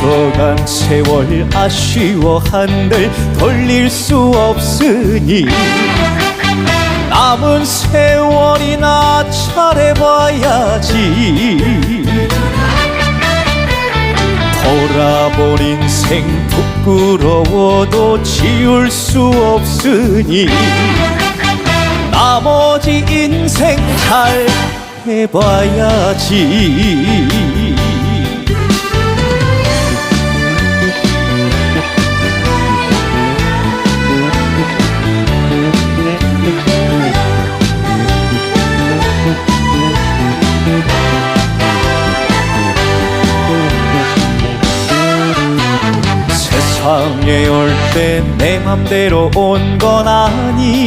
흘러간 세월 아쉬워 한들 돌릴 수 없으니. 남은 세월이나 잘해봐야지. 돌아볼 인생 부끄러워도 지울 수 없으니. 나머지 인생 잘 해봐야지 세상에 올 때 내 맘대로 온 건 아니